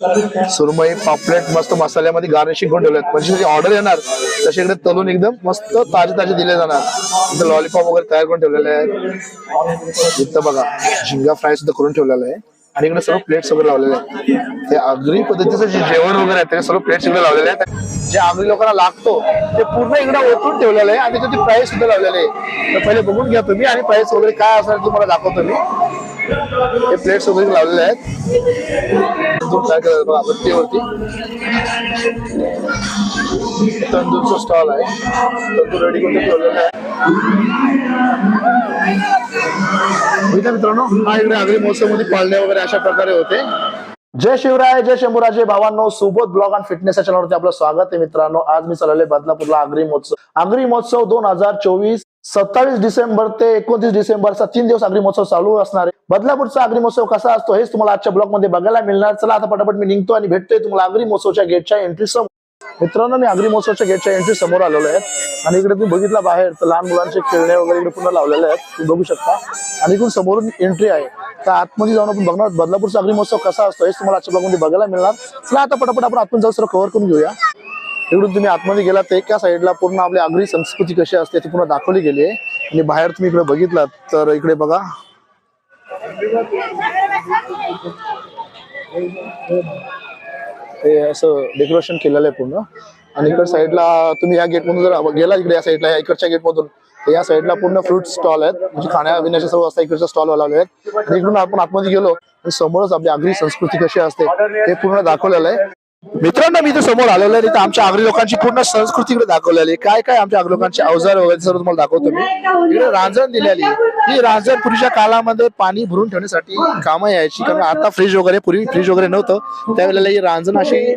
सुरमई पापलेट मस्त मसाल्यामध्ये गार्निशिंग करून ठेवलेत. म्हणजे ऑर्डर येणार तसे इकडे तलून एकदम मस्त ताजे ताजे दिले जाणार. इथं लॉलीपॉप वगैरे तयार करून ठेवलेले आहेत. इथं बघा झिंगा फ्राय सुद्धा करून ठेवलेला आहे. आणि इकडे सर्व प्लेट्स वगैरे लावलेले आहेत. ते आगरी पद्धतीचं जे जेवण वगैरे आहे ते सर्व प्लेट्स इकडे लावलेले आहेत. जे आगरी लोकांना लागतो ते पूर्ण इकडे ओतून ठेवलेलं आहे. आणि त्याची प्राईस सुद्धा लावलेली आहे. तर पहिले बघून घ्या तुम्ही आणि प्राईस वगैरे काय असणार तुम्हाला दाखवतो मी. हे प्लेट्स वगैरे लावलेले आहेत. तंदूर काय केलं बघा भट्टीवरती तंदूरचा स्टॉल आहे. तंदूर रेडी करून ठेवलेला आहे. हो मित्रांनो हा इकडे आगरी महोत्सवमध्ये पाळणे वगैरे अशा प्रकारे होते. जय शिवराय जय शंभूराजे भावांनो सुबोध ब्लॉग आणि फिटनेस या चॅनलवरती आपलं स्वागत आहे मित्रांनो. आज मी चालवले बदलापूरला आगरी महोत्सव. आगरी महोत्सव दोन हजार चोवीस सत्तावीस डिसेंबर ते एकोणतीस डिसेंबरचा तीन दिवस आगरी महोत्सव चालू असणार आहे. बदलापूरचा आगरी महोत्सव कसा असतो हेच तुम्हाला आजच्या ब्लॉगमध्ये बघायला मिळणार. चला आता पटापट मी निघतो आणि भेटतोय तुम्हाला आगरी महोत्सवच्या गेटच्या एंट्री समोर. मित्रांनो मी आगरी महोत्सवच्या गेटच्या एंट्री समोर आलेलो आहे. आणि इकडे तुम्ही बघितला बाहेर तर लहान मुलांचे खेळणे वगैरे इकडे पुन्हा लावलेले आहेत. तुम्ही बघू शकता. आणि इकडून समोरून एंट्री आहे. तर आतमध्ये जाऊन आपण बघणार बदलापूरचा आगरी महोत्सव कसा असतो हेच तुम्हाला आजच्या ब्लॉगमध्ये बघायला मिळणार. चला आता पटापट आपण आतून जाऊ सर कव्हर करून घेऊया. इकडून तुम्ही आतमध्ये गेलात तर एका साईडला पूर्ण आपली आगरी संस्कृती कशी असते ती पूर्ण दाखवली गेली आहे. आणि बाहेर तुम्ही इकडे बघितलात तर इकडे बघा. ते असं डेकोरेशन केलेलं आहे पूर्ण. आणि इकडे साईडला तुम्ही या गेटमधून जर गेला इकडे या साईडला या इकडच्या गेटमधून तर या साईडला पूर्ण फ्रूट स्टॉल आहेत. म्हणजे खाण्या पिण्याच्या सर्व असतात इकडच्या स्टॉल लावले आहेत. आणि इकडून आपण आतमध्ये गेलो आणि समोरच आपली आगरी संस्कृती कशी असते हे पूर्ण दाखवलेलं आहे. मित्रांनो मी इथे समोर आलेलो आहे तर आमच्या आगरी लोकांची पूर्ण संस्कृती इकडे दाखवलेली काय काय आमच्या आगरी लोकांचे अवजार वगैरे सर्व तुम्हाला दाखवतो मी. इकडे रांजण दिलेली ही रांजण पूर्वीच्या काळामध्ये पाणी भरून ठेवण्यासाठी कामं यायची. कारण आता फ्रीज वगैरे पूर्वी फ्रीज वगैरे नव्हतं. त्यावेळेला ही रांजण अशी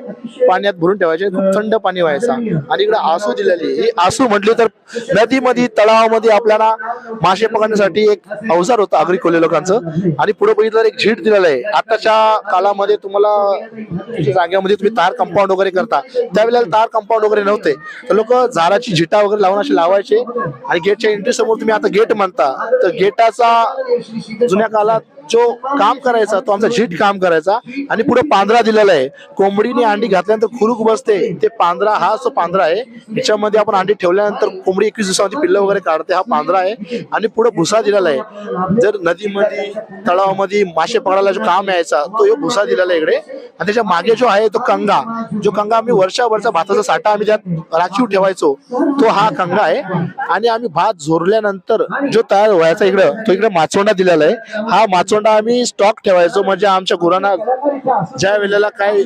पाण्यात भरून ठेवायचे. खूप थंड पाणी व्हायचा. आणि इकडे आसू दिलेली ही आसू म्हटली तर नदीमध्ये तलावामध्ये आपल्याला मासे पकडण्यासाठी एक अवजार होतं आगरी कोल्हे लोकांचं. आणि पुढे बघितलं तर एक झीट दिलेलं आहे. आताच्या काळामध्ये तुम्हाला जागेमध्ये तुम्ही तार कंपाऊंड वगैरे करता. त्यावेळेला तार कंपाऊंड वगैरे नव्हते. तर लोक झाडाची झिटा वगैरे लावून असे लावायचे. आणि गेटच्या एंट्री समोर तुम्ही आता गेट म्हणता. तर गेटाचा जुन्या काळात जो काम करायचा तो आमचा झीट काम करायचा आणि पुढे पांढरा दिलेला आहे. कोंबडीने अंडी घातल्यानंतर खुरुक बसते. ते पांढरा हा जो पांढरा आहे त्याच्यामध्ये आपण अंडी ठेवल्यानंतर कोंबडी एकवीस दिवसामध्ये पिल्लं वगैरे काढते हा पांढरा आहे. आणि पुढे भुसा दिलेला आहे. जर नदीमध्ये तलावामध्ये मासे पकडायला जो काम यायचा तो यो भुसा दिलेला आहे इकडे. आणि त्याच्यामागे जो आहे तो कंगा. जो कंगा आम्ही वर्षावरचा भाताचा साठा आम्ही त्यात राखीव ठेवायचो तो हा कंगा आहे. आणि आम्ही भात झोरल्यानंतर जो तयार व्हायचा इकडं तो इकडे माचोंडा दिलेला आहे. हा माचोंडा आम्ही स्टॉक ठेवायचो. म्हणजे आमच्या गुरांना ज्या वेळेला काय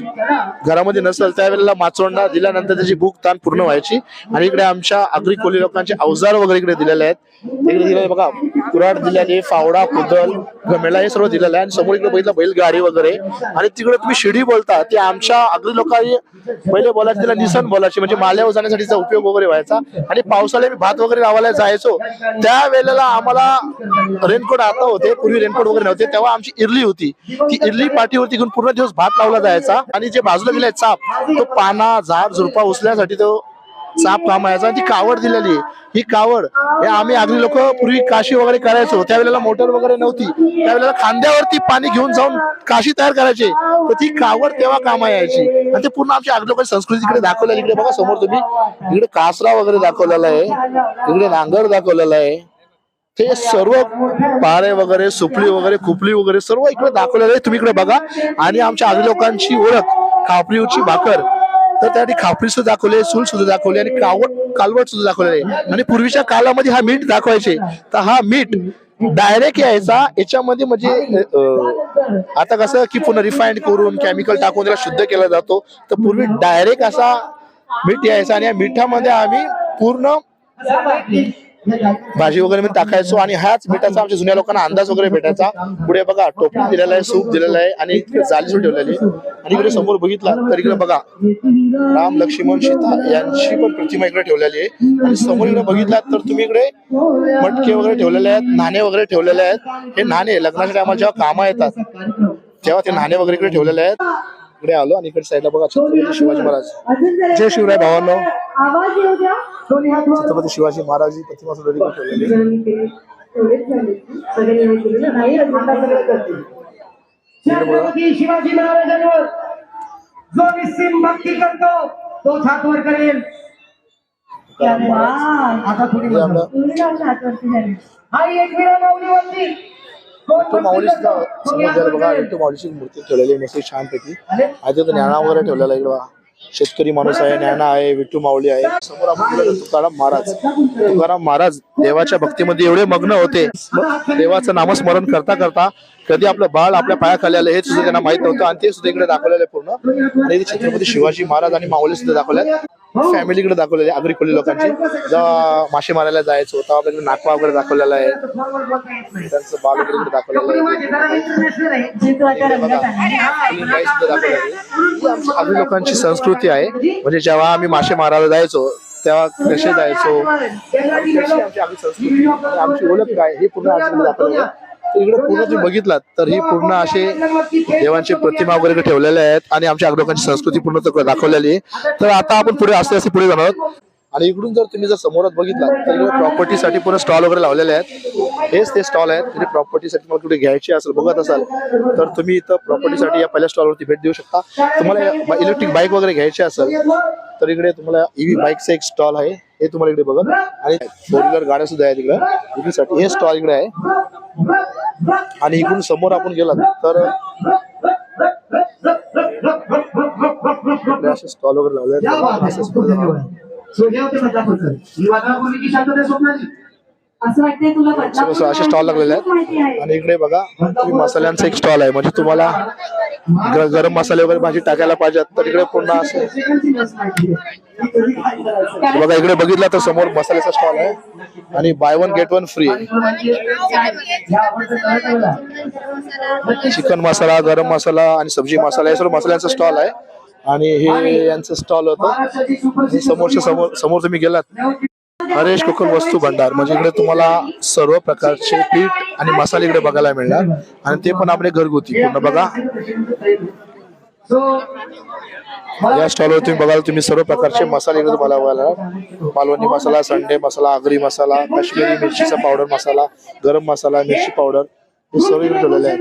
घरामध्ये नसेल त्यावेळेला माचोंडा दिल्यानंतर त्याची भूक ताण पूर्ण व्हायची. आणि इकडे आमच्या आगरी कोली लोकांचे अवजार वगैरे इकडे दिलेले आहेत. इकडे दिलेले बघा कुराड दिलेली फावडा कुदल गमेला हे सर्व दिलेलं आहे आणि समोर इकडे बघितलं बैलगाडी वगैरे. आणि तिकडे तुम्ही शिडी बोलता ते आमच्या आगरी लोकांनी पहिले बोलायचं तिला निसन बोलायची. म्हणजे माल्यावर जाण्यासाठीचा उपयोग वगैरे व्हायचा. आणि पावसाळ्यात मी भात वगैरे लावायला जायचो. त्या वेळेला आम्हाला रेनकोट आता होते पूर्वी रेनकोट वगैरे नव्हते. तेव्हा आमची इरली होती. ती इरली पाठीवरती घेऊन पूर्ण दिवस भात लावला जायचा आणि जे बाजूला दिलाय चाप तो पाना झाड झुडपा उचलण्यासाठी तो चाप काम यायचा. ती कावड दिलेली आहे. ही कावड हे आम्ही आगरी लोक पूर्वी काशी वगैरे करायचो. त्यावेळेला मोटर वगैरे नव्हती. त्यावेळेला खांद्यावरती पाणी घेऊन जाऊन काशी तयार करायचे. तर ती कावड तेव्हा कामा यायची. आणि ते पूर्ण आमच्या आगरी लोकांची संस्कृती इकडे दाखवलेली. इकडे बघा समोर तुम्ही. इकडे कासरा वगैरे दाखवलेला आहे. इकडे नांगर दाखवलेला आहे. ते सर्व पारे वगैरे सुपली वगैरे खुपली वगैरे सर्व इकडे दाखवलेलं आहे. तुम्ही इकडे बघा. आणि आमच्या आधी लोकांची ओळख खापरीची भाकर. तर त्या ठिकाणी खापरी सुद्धा दाखवले सूल सुद्धा दाखवले आणि कावट कालवट सुद्धा दाखवलेले आहे. आणि पूर्वीच्या काळामध्ये हा मीठ दाखवायचे. तर हा मीठ डायरेक्ट यायचा. याच्यामध्ये म्हणजे आता कसं की पुन्हा रिफाईंड करून केमिकल टाकून त्याला शुद्ध केला जातो. तर पूर्वी डायरेक्ट असा मीठ यायचा आणि या मिठामध्ये आम्ही पूर्ण भाजी वगैरे मी टाकायचो आणि ह्याच मिठाचा आमच्या जुन्या लोकांना अंदाज वगैरे भेटायचा. पुढे बघा टोपली दिलेला आहे सूप दिलेला आहे आणि इकडे जाली ठेवलेली आहे. आणि इकडे समोर बघितला तर इकडे बघा राम लक्ष्मण सीता यांची पण प्रतिमा इकडे ठेवलेली आहे. आणि समोर इकडे बघितला तर तुम्ही इकडे मटके वगैरे ठेवलेले आहेत नाणे वगैरे ठेवलेले आहेत. हे नाणे लग्नाच्या टायमाला जेव्हा कामं येतात तेव्हा ते नाणे वगैरे इकडे ठेवलेले आहेत. इकडे आलो आणि इकडे साईडला बघा छत्रपती शिवाजी महाराज जय शिवराय भावांनो आवाज येऊ द्या दोन्ही हात वर छत्रपती शिवाजी महाराज ही प्रतिमा सुद्धा इकडे ठेवलेली आहे. सगळ्यांनी केले. तेवढेच झाले. सगळ्यांनी केलेलं नाही आता सगळं करतील. छत्रपती शिवाजी महाराजांवर जो निस्सिम भक्ती करतो तो हात वर करेल अरे वा. आता थोडी हे आपलं एवढी लावून हातवरती झाली. हा एक विरा माऊलीवरती कोण विठ्ठल भक्ती माऊली सुद्धा तो समोर हात जर बघा. विठ्ठल माऊलीची मूर्ती ठेवलेली आहे मस्त छानपैकी. आज इथं ज्ञाना वगैरे ठेवलेला आहे इकडं बघा. शेतकरी माणूस आहे ज्ञाना आहे विठ्ठू माऊली आहे. समोर आपण तर तुकाराम महाराज. तुकाराम महाराज देवाच्या भक्तीमध्ये एवढे मग्न होते. देवाचं नामस्मरण करता करता कधी आपलं बाळ आपल्या पायाखाली आलं हे सुद्धा त्यांना माहीत नव्हतं. आणि ते सुद्धा इकडे दाखवलेलं आहे पूर्ण. आणि छत्रपती शिवाजी महाराज आणि माऊली सुद्धा दाखवल्यात. हो. फॅमिलीकडे दाखवलेले आहे, आगरी कोळी लोकांची. जेव्हा मासे मारायला जायचो तेव्हा आपल्याकडे नागपा वगैरे दाखवलेला आहे. त्यांचं बाल वगैरे दाखवलेलं आहे. दाखवलेली आमची आगरी लोकांची संस्कृती आहे. म्हणजे जेव्हा आम्ही मासे मारायला जायचो तेव्हा कसे जायचो? आमची संस्कृती आमची ओळख काय हे पूर्ण आमच्याकडे दाखवलेलं आहे. इकडे पूर्ण तुम्ही बघितलात तर ही पूर्ण असे देवांची प्रतिमा वगैरे ठेवलेल्या आहेत आणि आमच्या आगरी संस्कृती पूर्ण दाखवलेली आहे. तर आता आपण पुढे असते असे पुढे जाणार आहोत. आणि इकडून जर तुम्ही जर समोरात बघितला तर इकडे प्रॉपर्टीसाठी पूर्ण स्टॉल वगैरे लावलेले आहेत. हेच ते स्टॉल आहेत. म्हणजे प्रॉपर्टीसाठी तुम्हाला कुठे घ्यायची असेल बघत असाल तर तुम्ही इथं प्रॉपर्टीसाठी या पहिल्या स्टॉलवरती भेट देऊ शकता. तुम्हाला इलेक्ट्रिक बाईक वगैरे घ्यायची असेल तर इकडे तुम्हाला ईव्ही बाईकचा एक स्टॉल आहे. हे तुम्हाला इकडे बघत. आणि फोर व्हीलर गाड्या सुद्धा आहेत इकडे. विक्रीसाठी हे स्टॉल इकडे आहे. आणि इकडून समोर आपण गेलात तर असे स्टॉल वगैरे लावले असं सगळं असे स्टॉल लागलेले आहेत. आहे. आणि इकडे बघा मसाल्यांचा एक स्टॉल आहे. म्हणजे तुम्हाला गरम मसाले वगैरे भाजी टाकायला पाहिजेत तर इकडे पूर्ण असं. बघा इकडे बघितलं तर समोर मसाल्याचा स्टॉल आहे. आणि buy one get one free chicken masala garam masala आणि सब्जी मसाला हे सर्व मसाल्यांचा स्टॉल आहे. आणि हे यांचं स्टॉल होतं. समोरच्या समोर समोर तुम्ही गेलात. हरेश कोकण वस्तू भंडार. म्हणजे इकडे तुम्हाला सर्व प्रकारचे पीठ आणि मसाले इकडे बघायला मिळणार. आणि ते पण आपले घरगुती पूर्ण बघा. या स्टॉलवर तुम्ही बघाल तुम्ही सर्व प्रकारचे मसाले इकडे तुम्हाला बघायला. मालवणी मसाला संडे मसाला आगरी मसाला काश्मीरी मिरचीचा पावडर मसाला गरम मसाला मिरची पावडर हे सर्व इकडे ठेवलेले आहे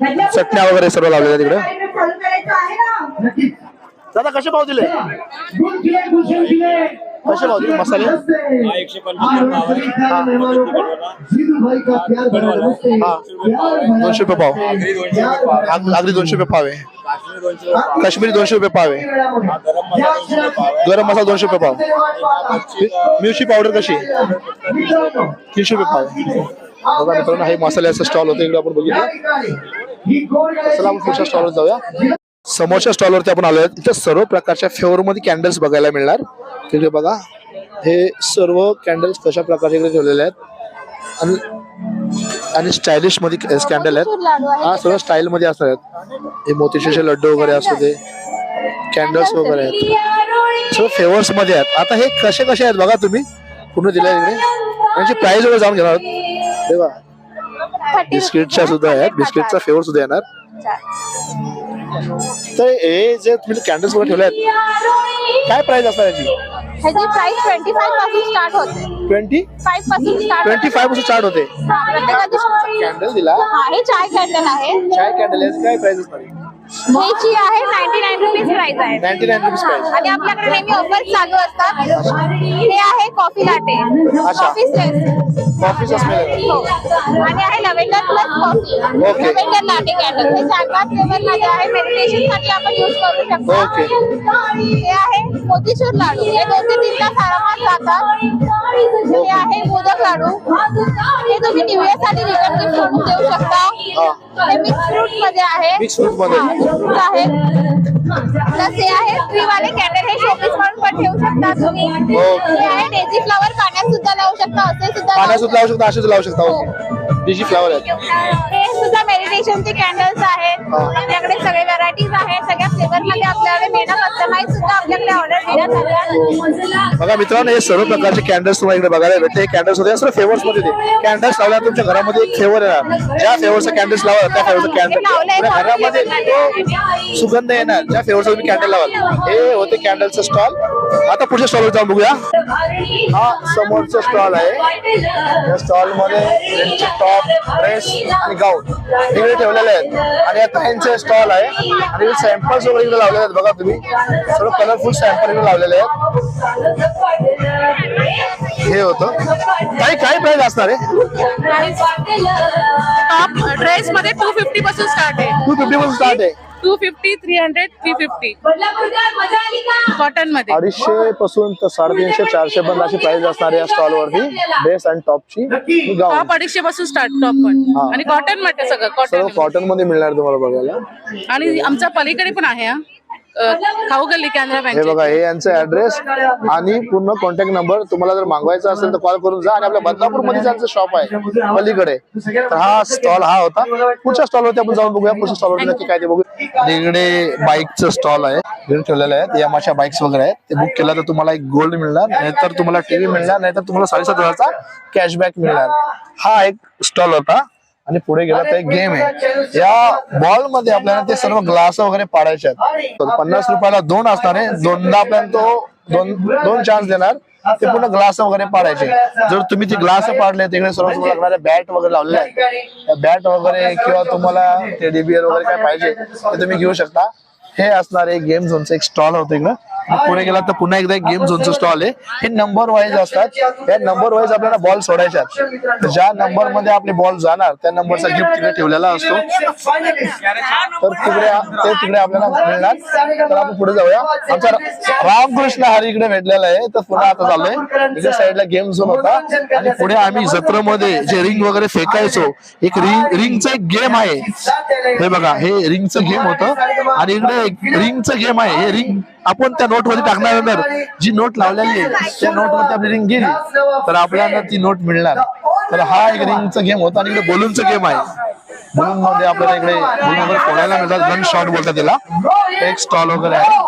और खिले गुलदस्ते या बाकी वावा इच्छा आहे ठेवलेलं आहे. बदलापूर चटण्या वगैरे सर्व लावलेल्या तिकडे कार्यक्रम चालू करायचा आहे ना नक्कीच दादा कसे भाव दिले? गुल खिले गुलशन खिले कसे भाव दिले? मसाले? एकशे भाई का प्यार भरा नमस्ते हा. प्यार भरा दोनशे रुपये पाव. प्यार भरा आग- आगरी दोनशे रुपये पाव आहे. काश्मीरी दोनशे रुपये पाव आहे. गरम मसाला दोनशे रुपये पाव. मि- मिरची पावडर कशी? मित्रांनो तीनशे रुपये पाव आहे. बघा मित्रांनो हे मसाल्याचं स्टॉल होतं. इकडे आपण बघितलं चला आपण पुढच्या स्टॉलवर जाऊया. समोरच्या स्टॉलवरती आपण आलो आहे इथे सर्व प्रकारच्या फ्लेवर मध्ये कॅन्डल्स बघायला मिळणार. तिकडे बघा हे सर्व कॅन्डल्स कशा प्रकारे इकडे ठेवलेले आहेत. आणि आणि स्टायलिशमध्ये कॅन्डल आहेत. हा सर्व स्टाईल मध्ये असतात हे मोतीशेचे लड्डू वगैरे असू दे कॅन्डल्स वगैरे आहेत. सर्व फ्लेवर्समध्ये आहेत. आता हे कसे कसे आहेत बघा तुम्ही. पूर्ण दिले इकडे? यांची प्राइस वगैरे जाऊन घेणार हे बघा बिस्किटच्या सुद्धा आहेत. बिस्किटचा फ्लेवर सुद्धा येणार. तर हे जे तुम्ही कॅन्डल्स वगैरे ठेवले आहेत काय प्राइस असणार याची? ह्याची प्राइस ट्वेंटी फाईव्हपासून स्टार्ट होते. ट्वेंटी फाईव्हपासून स्टार्ट ट्वेंटी पासून स्टार्ट होते. प्रत्येकाची कॅन्डल दिला. हा हे चाय कॅन्डल आहे. चाय कॅन्डल याची काय प्राइस असणार ह्याची आहे. नाईन्टी नाईन रुपीज प्राइस आहे. नाईन्टी नाईन रुपीज प्राइस आणि आपल्याकडे नेहमी ऑफर चालू असतात. हे आहे coffee latte. Coffee space smell हो. आणि आहे lavender plus coffee Okay. Lavender latte candle हे चार पाच फ्लेवर मध्ये आहे. मेडिटेशनसाठी आपण युज करू शकतो. Okay. हे आहे मोतीचूर लाडू. हे दोन ते तीन तास आरामात जातात हे आहे मोदक लाडू. हे तुम्ही साठी रिटर्न गिफ्ट म्हणून देऊ शकता. हे. मिक्स फ्रूटमध्ये आहे. मिक्स फ्रूटमध्ये आहे. प्लस हे आहे ट्री वाले कॅन्डल हे शोपीस म्हणून पण ठेवू शकता तुम्ही. Okay. हे आहे डेझी फ्लावर पाण्यात सुद्धा लावू शकता असे सुद्धा पाण्यात सुद्धा लावू शकता असे सुद्धा लावू शकता. ओके. डिजी फ्लावर आहेत. हे सुद्धा मेडिटेशनचे कॅन्डल्स आहेत. आपल्याकडे सगळे व्हरायटीज आहेत. सगळ्या फ्लेवर मध्ये आपल्याकडे मिळणं कस्टमाइज सुद्धा आपल्याकडे ऑर्डर देण्यात आल्या बघा मित्रांनो हे सर्व प्रकारचे कॅन्डल्स तुम्हाला इकडे बघायला भेटते. हे कॅन्डल्स होते सर्व फ्लेवर्समध्ये ते कॅन्डल्स लावल्यावर तुमच्या घरामध्ये एक फ्लेवर येणार ज्या फ्लेवरचा कॅन्डल्स लावा त्या फ्लेवरचा कॅन्डल घरामध्ये तो सुगंध येणार ज्या फ्लेवरचा तुम्ही कॅन्डल लावाल. हे होते कॅन्डलचं स्टॉल आता पुढच्या स्टॉलवर जाऊन बघूया. हा समोरचा स्टॉल आहे. या स्टॉलमध्ये टॉप ड्रेस आणि गाऊन इकडे ठेवलेले आहेत. आणि या ताईंचे स्टॉल आहे. आणि सॅम्पल्स वगैरे इकडे लावलेले आहेत. बघा तुम्ही. सर्व कलरफुल सॅम्पल इकडे लावलेले आहेत. हे होतं. काही काही प्राइस असणार आहे. टॉप ड्रेस मध्ये टू फिफ्टी पासून स्टार्ट आहे. टू फिफ्टी पासून स्टार्ट आहे. Two fifty three hundred three fifty कॉटनमध्ये अडीचशे पासून तर साडेतीनशे चारशे पर्यंत अशी प्राइस असणार आहे या स्टॉल वरती ड्रेस आणि टॉपची टॉप अडीचशे पासून स्टार्ट टॉप पण. हा. आणि कॉटनमध्ये सगळं कॉटन कॉटनमध्ये मिळणार तुम्हाला बघायला. आणि आमच्या पलीकडे पण आहे हा. खाऊ गल्ली कॅनरा हे बँक बघा हे यांचं ऍड्रेस आणि पूर्ण कॉन्टॅक्ट नंबर तुम्हाला जर मागवायचा असेल तर कॉल करून जा. आणि आपल्या बदलापूरमध्ये त्यांचं शॉप आहे पलीकडे. तर हा स्टॉल हा होता. पुढच्या स्टॉल वरती आपण जाऊन बघूया. पुढच्या स्टॉल वरती नक्की काय ते बघूया. तिकडे इकडे बाईकचं स्टॉल आहे इकडे ठेवलेले आहेत यामाच्या बाईक्स वगैरे आहेत. ते बुक केलं तर तुम्हाला एक गोल्ड मिळणार नाहीतर तुम्हाला टीव्ही मिळणार नाहीतर तुम्हाला साडेसात हजारचा कॅशबॅक मिळणार. हा एक स्टॉल होता. आणि पुढे गेला तर एक गेम आहे. या बॉलमध्ये आपल्याला ते सर्व ग्लास वगैरे पाडायचे आहेत. पन्नास रुपयाला दोन असणार आहे. दोनदा आपल्याला तो दोन दोन चान्स देणार. ते पूर्ण ग्लास वगैरे पाडायचे. जर तुम्ही ते ग्लास पाडले तिकडे सर्व तुम्हाला लागणारे बॅट वगैरे लावलेले आहेत. बॅट वगैरे किंवा तुम्हाला टेडी बिअर वगैरे काय पाहिजे ते तुम्ही घेऊ शकता. हे असणार एक गेम झोनचं एक स्टॉल होतं इकडं. पुढे गेला तर पुन्हा एकदा एक गेम झोनचं स्टॉल आहे. हे नंबर वाईज असतात. या नंबर वाईज आपल्याला बॉल सोडायच्या आहेत. ज्या नंबरमध्ये आपले बॉल जाणार त्या नंबरचा गिफ्ट तिकडे ठेवलेला असतो. तर तिकडे ते तिकडे आपल्याला मिळणार. तर आपण पुढे जाऊया. आमचा रामकृष्ण हरी इकडे भेटलेला आहे. तर पुन्हा आता चाललोय. इकडे साईडला गेम झोन होता. आणि पुढे आम्ही जत्रेमध्ये जे रिंग वगैरे फेकायचो एक रिंग रिंगचा एक गेम आहे. हे बघा हे रिंगचं गेम होतं. आणि इकडे रिंगचं गेम आहे हे रिंग आपण त्या नोटमध्ये टाकल्यानंतर जी नोट लावलेली आहे त्या नोट वरती आपली रिंग गेली तर आपल्याला ती नोट मिळणार. तर हा एक रिंगचा गेम होता आणि इकडे बोलूनचा गेम आहे. बलून मध्ये आपल्याला इकडे बलून वगैरे फोडायला मिळतात. गन शॉट बोलतात त्याला एक स्टॉल वगैरे आहे.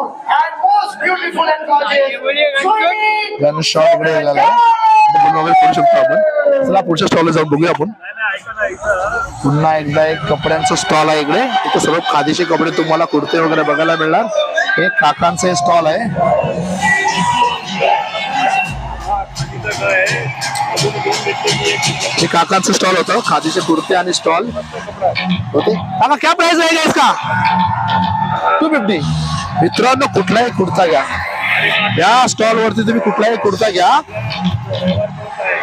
गन शॉट इकडे गेलेला आहे. बलून वगैरे करू शकतो आपण. चला पुढच्या स्टॉलला जाऊन बघूया आपण. पुन्हा एकदा एक कपड्यांचा स्टॉल आहे इकडे. इथे सर्व खादीचे कपडे तुम्हाला कुर्ते वगैरे बघायला मिळणार. हे काकांचे स्टॉल आहे. हे काकांचं स्टॉल होतं खादीचे कुर्ते आणि स्टॉल होते. काका क्या प्राइस आहे इसका? टू फिफ्टी मित्रांनो कुठलाही कुर्ता घ्या. या स्टॉल वरती तुम्ही कुठलाही कुर्ता घ्या.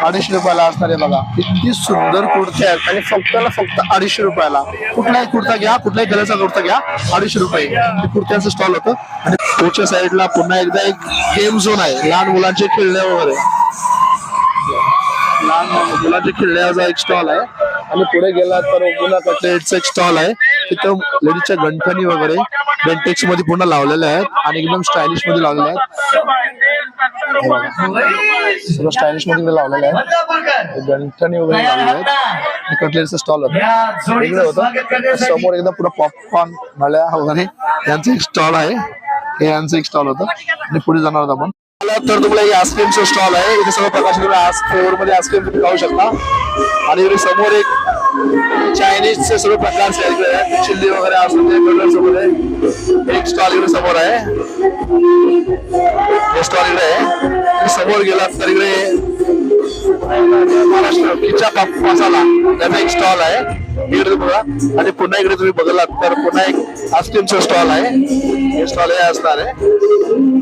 अडीचशे रुपयाला असणार आहे बघा. किती सुंदर कुर्ते आहेत आणि फक्त ना फक्त अडीचशे रुपयाला. कुठलाही कुर्ता घ्या कुठल्याही कलरचा कुर्ता घ्या अडीचशे रुपये. कुर्त्यांचं स्टॉल होतं. आणि पुढच्या साईडला पुन्हा एकदा एक गेम झोन आहे. लहान मुलांचे खेळणे वगैरे. लहान मुलांचे खेळण्याचा एक स्टॉल आहे. आणि पुढे गेला तर पुन्हा एक स्टॉल आहे. तिथं लेडीजच्या गंठणी वगैरे. बेंटेक्समध्ये पूर्ण लावलेल्या आहेत आणि एकदम स्टायलिशमध्ये लावलेल्या आहेत. सगळं स्टायलिशमध्ये लावलेलं आहे. गंठणी वगैरे लावलेल्या आहेत. आणि कटलेटचा स्टॉल होता. वेगळं होतं. समोर एकदम पुढे पॉपकॉर्न नळ्या वगैरे. यांचं एक स्टॉल आहे. हे यांचं एक स्टॉल होतं. आणि पुढे जाणार आहोत आपण. तर तुम्हाला हे आईस्क्रीमचं स्टॉल आहे. इथे सगळं प्रकाश फ्लेवर मध्ये आईस्क्रीम तुम्ही खाऊ शकता. आणि इकडे समोर एक चायनीजचे सर्व प्रकारचे इकडे चिल्ली वगैरे असून ते नूडल्स एक स्टॉल इकडे समोर आहे. हे स्टॉल इकडे आहे. समोर गेला तर इकडे महाराष्ट्र पिझ्झा मसाला त्याचा एक स्टॉल आहे. इकडे बघा. आणि पुन्हा इकडे तुम्ही बघलात तर पुन्हा एक आईस्क्रीमचा स्टॉल आहे. हे स्टॉल हे असणार आहे.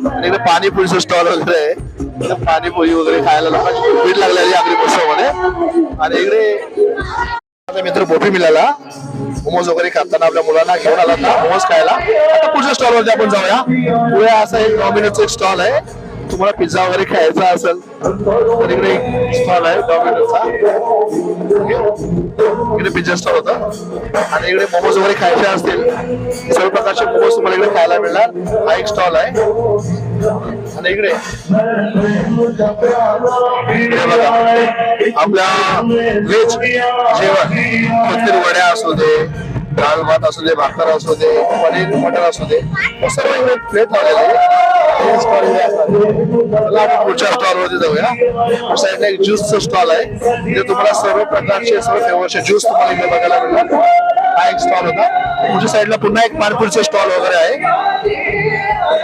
आणि इकडे पाणीपुरीचं स्टॉल वगैरे आहे. पाणीपुरी वगैरे खायला लोकांची भीड लागलेली आगरी महोत्सवामध्ये आणि इकडे माझा मित्र पोपी मिळाला मोमोज वगैरे खाताना आपल्या मुलांना घेऊन आला ना मोमोज खायला. आता पुढच्या स्टॉल वरती आपण जाऊया. पुढे असा एक डॉमिनोचा एक स्टॉल आहे. तुम्हाला पिझ्झा वगैरे खायचा असेल तर इकडे एक स्टॉल आहे डॉमिनोचा इकडे पिझ्झा स्टॉल होता. आणि इकडे मोमोज वगैरे खायचे असतील सर्व प्रकारचे मोमोज तुम्हाला इकडे खायला मिळणार. हा एक स्टॉल आहे. आणि इकडे आपल्या व्हेज जेवण. कोथिंबीर वड्या असू दे डाळ भात असू दे भाकर असू दे पनीर मटर असू दे सर्व इकडे प्लेट लावलेले आहे. हे पुढच्या स्टॉल वरती जाऊया. साईडला एक ज्यूसचं स्टॉल आहे. जे तुम्हाला सर्व प्रकारचे सर्व फ्लेवरचे ज्यूस तुम्हाला इथे बघायला मिळणार. हा एक स्टॉल होता. पुढच्या साईडला पुन्हा एक पानपुरीचे स्टॉल वगैरे आहे.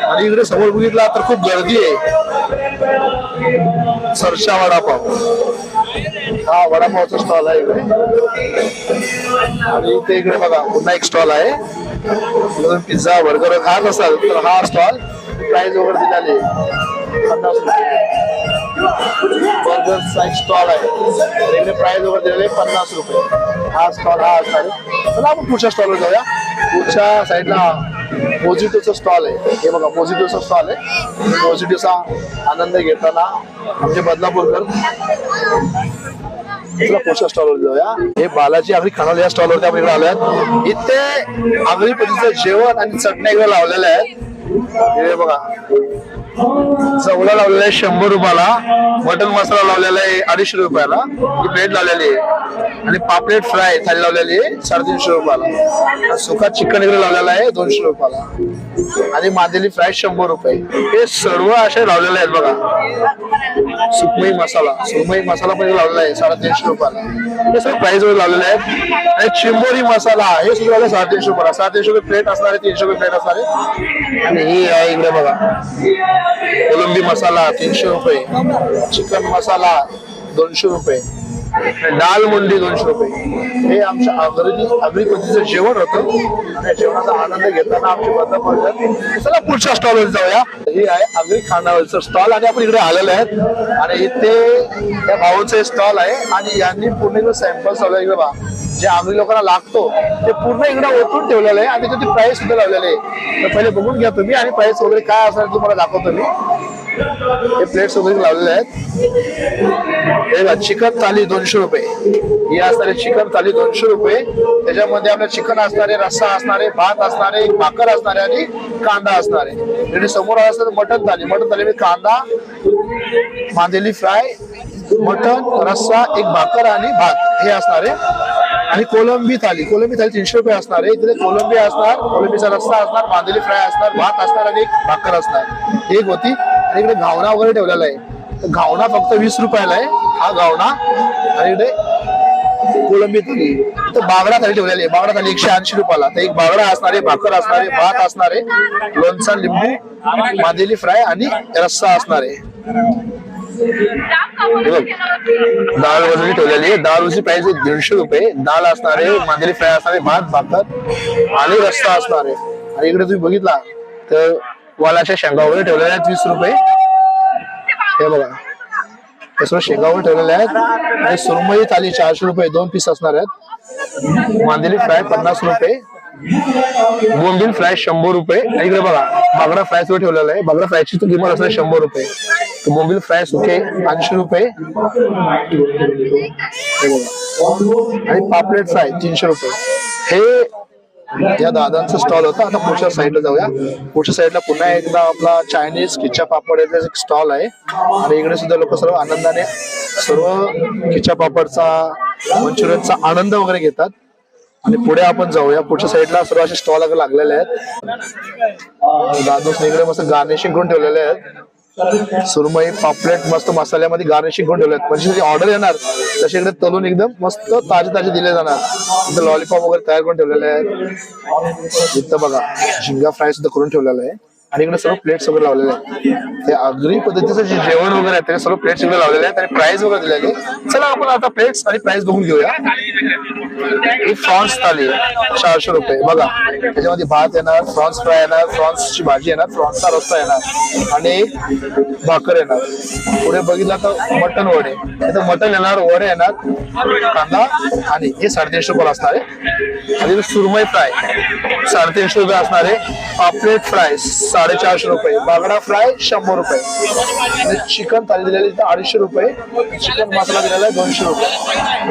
आणि इकडे समोर बघितला तर खूप गर्दी आहे. सरशा वडापाव. हा वडापावचा स्टॉल आहे इकडे. आणि इथे इकडे बघा पुन्हा एक स्टॉल आहे. पिझ्झा बर्गर खात असाल तर हा स्टॉल प्राइस वगैरे दिलेली आहे. पन्नास बर्गरचा एक स्टॉल आहे. तर प्राईज वगैरे दिलेले पन्नास रुपये. हा स्टॉल हा असणार आहे चला आपण पुढच्या स्टॉलवर जाऊया. पुढच्या साईडला पॉझिटिव्हचा स्टॉल आहे. हे बघा पॉझिटिव्हचा स्टॉल आहे. पॉझिटिव्हचा आनंद घेताना आमचे बदलापूरकर चला पुढच्या स्टॉलवर जाऊया. हे बालाजी आगरी खानावळ या स्टॉलवरती आपण इकडे आलोय. इथे आगरी पद्धतीचं जेवण आणि चटण्या इकडे लावलेल्या आहेत. हे बघा. चवला लावलेला आहे शंभर रुपयाला. मटन मसाला लावलेला आहे अडीचशे रुपयाला. ही प्लेट लावलेली आहे. आणि पापलेट फ्राय थाली लावलेली आहे साडेतीनशे रुपयाला. सुखा सुका चिकन इकडे लावलेला आहे दोनशे रुपयाला. आणि मांदेली फ्राय शंभर रुपये. हे सर्व असे लावलेले आहेत बघा. सुकमई मसाला. सुकमई मसाला पण लावलेला आहे साडेतीनशे रुपयाला. हे सगळे प्राइस वगैरे लावलेले आहेत. आणि चिंबोरी मसाला हे सुद्धा लावले साडेतीनशे रुपयाला. साडेतीनशे रुपये प्लेट असणार आहे तीनशे रुपये प्लेट असणार आहे. आणि ही आहे इकडे बघा. कोलंबी मसाला तीनशे रुपये चिकन मसाला दोनशे रुपये. लाल मुंडी दोनशे रुपये. हे आमच्या आगरी आगरी पद्धतीचं जेवण होतं. आणि या जेवणाचा आनंद घेताना आमची बंद पडतात चला पुढच्या स्टॉलवर जाऊया. हे आहे आगरी खानावरचं स्टॉल आणि आपण इकडे आलेले आहेत. आणि इथे या भाऊचे स्टॉल आहे आणि यांनी पूर्ण इकडे सॅम्पल चालू इकडे बा जे आम्ही लोकांना लागतो ते पूर्ण इकडे ओतून ठेवलेलं आहे आणि त्याची प्राइस सुद्धा लावलेली आहे. तर पहिले बघून घ्या तुम्ही आणि प्राइस वगैरे काय असणार तुम्हाला दाखवतो मी. हे प्लेट्स वगैरे लावलेले आहेत. हे बघा चिकन थाली दोनशे रुपये. ही असणारे चिकन थाली दोनशे रुपये. त्याच्यामध्ये आपल्या चिकन असणारे रस्सा असणारे भात असणारे भाकर असणारे आणि कांदा असणारे. आणि समोर असणार मटन थाली. मटन थाली कांदा मांदेली फ्राय मटन रस्सा एक भाकर आणि भात. हे असणारे. आणि कोलंबी थाली. कोलंबी थाली तीनशे रुपये असणार आहे. इथे कोलंबी असणार कोलंबीचा रस्सा असणार मांदेली फ्राय असणार भात असणार आणि एक भाकर असणार. एक होती. आणि इकडे घावना वगैरे ठेवलेला आहे. तर घावना फक्त वीस रुपयाला आहे हा घावना आणि इकडे कोलंबी थाली. तर बागडा थाली ठेवलेली आहे. बागडा थाली एकशे ऐंशी रुपयाला. तर एक बागडा असणारे भाकर असणारे भात असणारे लोणचा लिंबू मांदेली फ्राय आणि रस्सा असणार. आहे डाळ वजनी ठेवलेली आहे. डाळ उशी प्राइस आहे दीडशे रुपये. डाळ असणार आहे मांदेली फ्राय असणार आहे भात भाकर आणि रस्सा असणार. आहे आणि इकडे तुम्ही बघितला तर वालाच्या शेंगा वगैरे ठेवलेल्या आहेत वीस रुपये. हे बघा. हे सर्व शेंगा वगैरे ठेवलेल्या आहेत. आणि सुरमई थाली चारशे रुपये दोन पीस असणार आहेत. मांदेली फ्राय पन्नास रुपये. बोंबील फ्राय शंभर रुपये. इकडे बघा बागडा फ्राय सुद्धा ठेवलेला आहे. बागडा फ्रायची किंमत असणार शंभर रुपये. बोंबील फ्राय सुके ऐंशी रुपये. आणि पापलेट फ्राय तीनशे रुपये. हे या दादांचा स्टॉल होता. आता पुढच्या साईडला जाऊया. पुढच्या साईडला पुन्हा एकदा आपला चायनीज खिच्चा पापड याचा एक स्टॉल आहे. आणि इकडे सुद्धा लोक सर्व आनंदाने सर्व खिच्चा पापडचा मंचुरियनचा आनंद वगैरे घेतात. आणि पुढे आपण जाऊया. पुढच्या साईडला सर्व असे स्टॉल लागलेले आहेत. दादोस इकडे मस्त गार्निशिंग करून ठेवलेले आहेत. सुरमई पापलेट मस्त मसाल्यामध्ये गार्निशिंग करून ठेवलेत. म्हणजे ऑर्डर येणार तसे इकडे तलून एकदम मस्त ताजे ताजे दिले जाणार. इथं लॉलीपॉप वगैरे तयार करून ठेवलेले आहेत. इथं बघा झिंगा फ्राय सुद्धा करून ठेवलेला आहे. आणि इकडे सर्व प्लेट्स वगैरे लावलेले आहेत. ते आगरी पद्धतीचं जे जेवण वगैरे आहे ते सर्व प्लेट्स इकडे लावलेले आहेत आणि प्राइस वगैरे दिलेले चला आपण आता प्लेट्स आणि प्राइस बघून घेऊया. ही फ्रॉन्स थाली चारशे रुपये. बघा त्याच्यामध्ये भात येणार फ्रॉन्स फ्राय येणार फ्रॉन्सची भाजी येणार फ्रॉन्सचा रस्ता येणार आणि भाकर येणार. पुढे बघितलं तर मटन वडे. तर मटन येणार वडे येणार कांदा आणि हे साडेतीनशे रुपये असणार आहे. आणि सुरमई फ्राय साडेतीनशे रुपये असणार आहे. पापलेट फ्राय साडेचारशे रुपये. बांगडा फ्राय शंभर रुपये. आणि चिकन थाली दिलेली तिथं अडीचशे रुपये. चिकन मसाला दिलेला आहे दोनशे रुपये.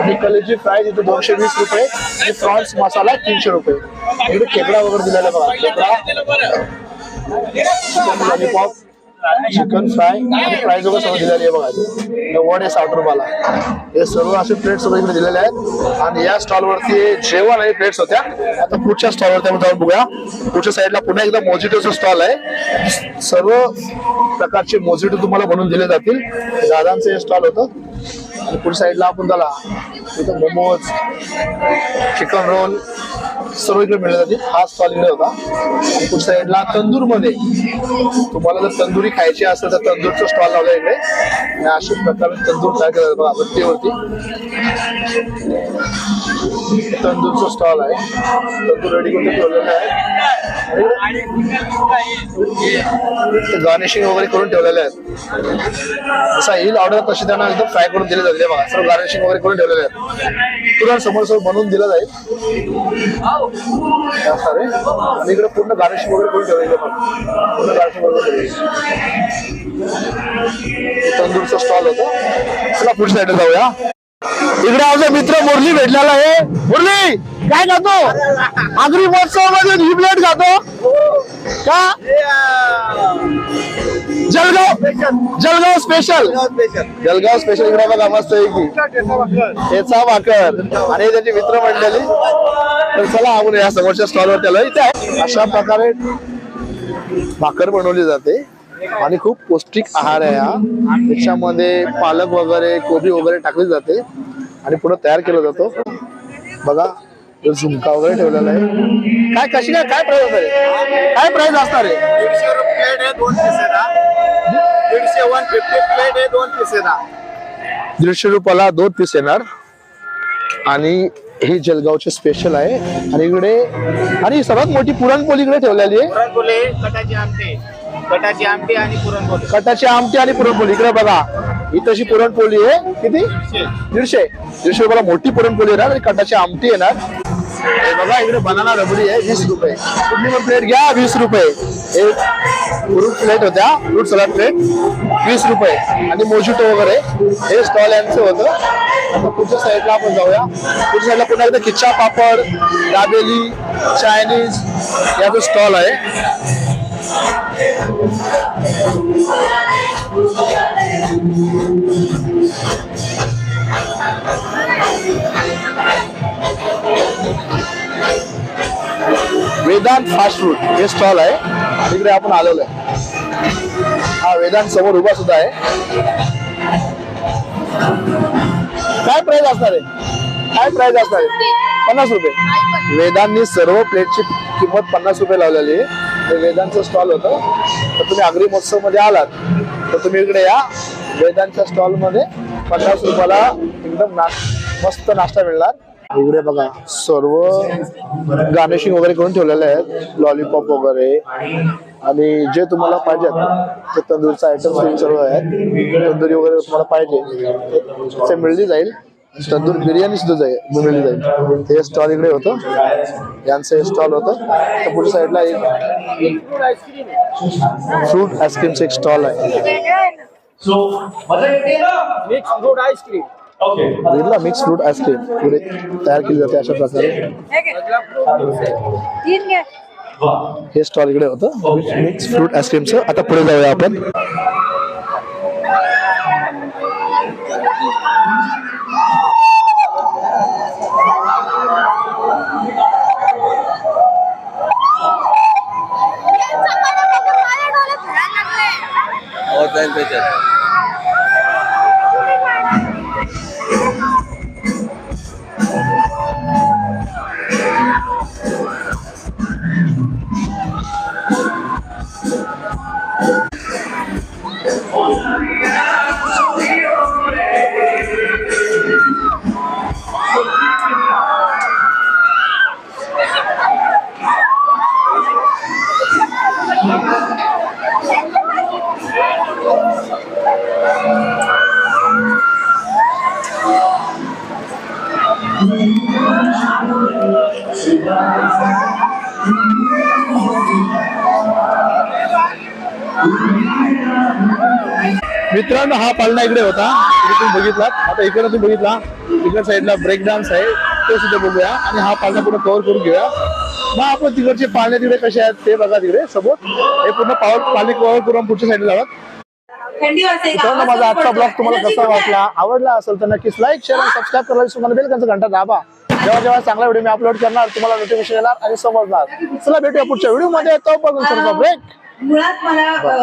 आणि कलेजी फ्राय तिथे दोनशे वीस रुपये. आणि फ्रॉन्स मसाला तीनशे रुपये. इकडे खेकडा वगैरे दिलेला बघा. खेकडा चिकन लॉलीपॉप चिकन फ्राय आणि फ्राय वगैरे सगळं दिलेली आहे बघा. वड आहे साठ रुपयाला. हे सर्व असे प्लेट्स वगैरे इकडे दिलेले आहेत. आणि या स्टॉल वरती जेवण आणि प्लेट्स होत्या. आता पुढच्या स्टॉल वरती आपण जाऊन बघूया. पुढच्या साईडला पुन्हा एकदा मोजिटोचा स्टॉल आहे. सर्व प्रकारचे मोजिटो तुम्हाला बनवून दिले जातील. दादांचं हे स्टॉल होतं. आणि पुढच्या साईडला आपण त्याला इथं मोमोज चिकन रोल सर्व इकडे मिळले जाते हा स्टॉल इकडे होता. आणि पुढच्या साईडला तंदूरमध्ये तुम्हाला जर तंदुरी खायची असेल तर तंदूरचा स्टॉल लावला इकडे. आणि अशा प्रकारे तंदूर तयार केला जातो भट्टीवरती तंदूरचा स्टॉल आहे. तंदूर रेडी करून ठेवलेला आहे. गार्निशिंग वगैरे करून ठेवलेले आहेत. जसा येईल ऑर्डर तशी त्यांना एकदम फ्राय करून दिले जाईल हे बघा सर्व गार्निशिंग वगैरे करून ठेवलेले आहेत. तुरंत समोर समोर बनवून दिलं जाईल. सारे आणि इकडे पूर्ण गार्निशिंग वगैरे करून ठेवलेले. पूर्ण गार्निशिंग वगैरे तंदूरचा स्टॉल होता. चला पुढच्या साईडला जाऊया. इकडे आमचा मित्र मुरली भेटलेला आहे. मुरली! काय खातो आगरी महोत्सवमध्ये ही प्लेट खातो. का? जलगाव जलगाव स्पेशल जलगाव स्पेशल इकडे बघा मस्त आहे की. त्याचा भाकर. आणि त्याची मित्र मंडळी तर चला आपण या समोरच्या स्टॉलवर त्याला इथे आहे. अशा प्रकारे भाकर बनवली जाते. आणि खूप पौष्टिक आहार आहे हा. त्याच्यामध्ये पालक वगैरे कोबी वगैरे टाकली जाते. आणि पुढे तयार केला जातो. बघा झुमका वगैरे ठेवलेला आहे. काय कशी काय काय प्राइस आहे? काय प्राइस असणार आहे? दीडशे रुपये प्लेट आहे दोन पीस येणार दीडशे वन फिफ्टी प्लेट आहे दोन पीस येणार दीडशे रुपयाला दोन पीस येणार. आणि हे जलगावचे स्पेशल आहे. आणि इकडे आणि सर्वात मोठी पुरणपोळी इकडे ठेवलेली आहे. पुरणपोळी कटाची आमटी. कटाची आमटी आणि पुरणपोळी. कटाची आमटी आणि पुरणपोळी. इकडे बघा. ही तशी पुरणपोळी आहे. किती? दीडशे. दीडशे. रुपयाला मोठी पुरणपोळी येणार आणि कटाची आमटी येणार. हे बघा इकडे बनाना रबडी आहे वीस रुपये. कुठली पण प्लेट घ्या वीस रुपये. हे फ्रूट प्लेट होत्या फ्रूट सलाड प्लेट वीस रुपये. आणि मोजिटो वगैरे. हे स्टॉल यांचं होतं. आता पुढच्या साईडला आपण जाऊया. पुढच्या साईडला पुन्हा एकदा खिच्चा पापड दाबेली चायनीज याचा स्टॉल आहे. वेदांत फास्ट फूड हे स्टॉल आहे. तिकडे आपण आलेलो आहे. हा वेदांत समोर उभा सुद्धा आहे. काय प्राइस असणार आहे? काय प्राइस असणार आहे? पन्नास रुपये. वेदांनी सर्व प्लेटची किंमत पन्नास रुपये लावलेली आहे. हे वेदांचं स्टॉल होतं. तर तुम्ही आगरी महोत्सवमध्ये आलात तर तुम्ही इकडे या. वेदांच्या स्टॉलमध्ये पन्नास रुपयाला एकदम नाश मस्त नाश्ता मिळणार. इकडे बघा सर्व गार्निशिंग वगैरे करून ठेवलेले आहेत. लॉलीपॉप वगैरे. आणि जे तुम्हाला पाहिजेत ते तंदूरचा आयटम सर्व आहेत. तंदुरी वगैरे तुम्हाला पाहिजे ते मिळली जाईल. तंदूर बिर्याणी सुद्धा जाईल मिळली जाईल. हे स्टॉल इकडे होतं. यांचं हे स्टॉल होतं. तर पुढच्या साईडला एक फ्रूट आईस्क्रीमचं एक स्टॉल आहे. सो मजा येते ना? Mix fruit ice cream okay बघितला? मिक्स फ्रूट आईस्क्रीम पुढे तयार केली जाते अशा प्रकारे. हे स्टॉल इकडे होतं. मिक्स फ्रूट आईस्क्रीमचं आता पुढे जाऊया आपण. languages. Thank मित्रांनो हा पालना इकडे होता. तुम्ही बघितला आता इकडे तुम्ही बघितला. इकडे साईडला ब्रेक डान्स आहे. तो सुद्धा बघूया. आणि हा पालना पूर्ण कव्हर करून घेऊया. मग आपण तिकडचे पाळणे तिकडे कसे आहेत ते बघा तिकडे समोर. हे पूर्ण पावर पाळणे कव्हर करून पुढच्या साईडला जातात थंडी वाजते मित्रांनो माझा आजचा ब्लॉग तुम्हाला कसा वाटला? आवडला असेल तर नक्कीच लाईक शेअर आणि सबस्क्राईब करायला विसरू नका. बेल घंटा दाबा. जेव्हा जेव्हा चांगला व्हिडिओ मी अपलोड करणार तुम्हाला नोटिफिकेशन येणार आणि समजणार. चला भेटूया पुढच्या व्हिडिओमध्ये. तो बघून ब्रेक मुळात मला अ,